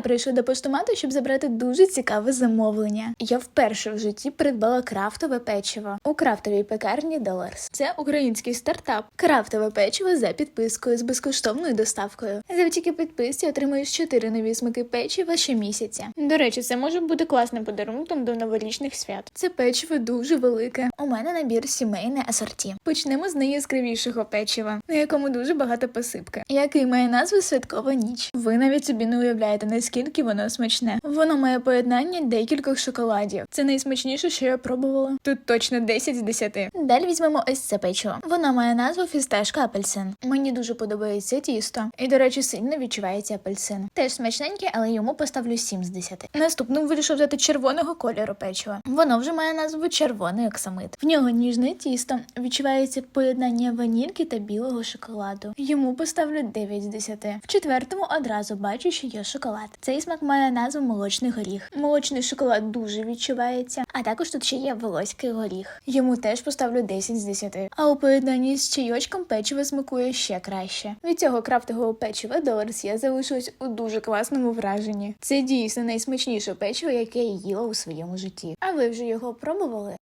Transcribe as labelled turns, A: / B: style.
A: Я прийшла до поштомату, щоб забрати дуже цікаве замовлення. Я вперше в житті придбала крафтове печиво у крафтовій пекарні Доларс. Це український стартап. Крафтове печиво за підпискою з безкоштовною доставкою. Завдяки підписці отримуєш 4 нові смаки печива щомісяця. До речі, це може бути класним подарунком до новорічних свят. Це печиво дуже велике. У мене набір сімейне асорті. Почнемо з найяскравішого печива, на якому дуже багато посипки, який має назву Святкова ніч. Ви навіть собі не уявляєте, наскільки воно смачне. Воно має поєднання декількох шоколадів. Це найсмачніше, що я пробувала. Тут точно 10 з 10. Далі візьмемо ось це печиво. Воно має назву фісташка апельсин. Мені дуже подобається тісто. І, до речі, сильно відчувається апельсин. Теж смачненьке, але йому поставлю 7 з 10. Наступним вирішив взяти червоного кольору печива. Воно вже має назву червоний оксамит. В нього ніжне тісто. Відчувається поєднання ванільки та білого шоколаду. Йому поставлю 9 з 10. В четвертому одразу бачу, що є шоколад. Цей смак має назву молочний горіх. Молочний шоколад дуже відчувається, а також тут ще є волоський горіх. Йому теж поставлю 10 з 10. А у поєднанні з чайочком печиво смакує ще краще. Від цього крафтового печива Доларс я залишилась у дуже класному враженні. Це дійсно найсмачніше печиво, яке я їла у своєму житті. А ви вже його пробували?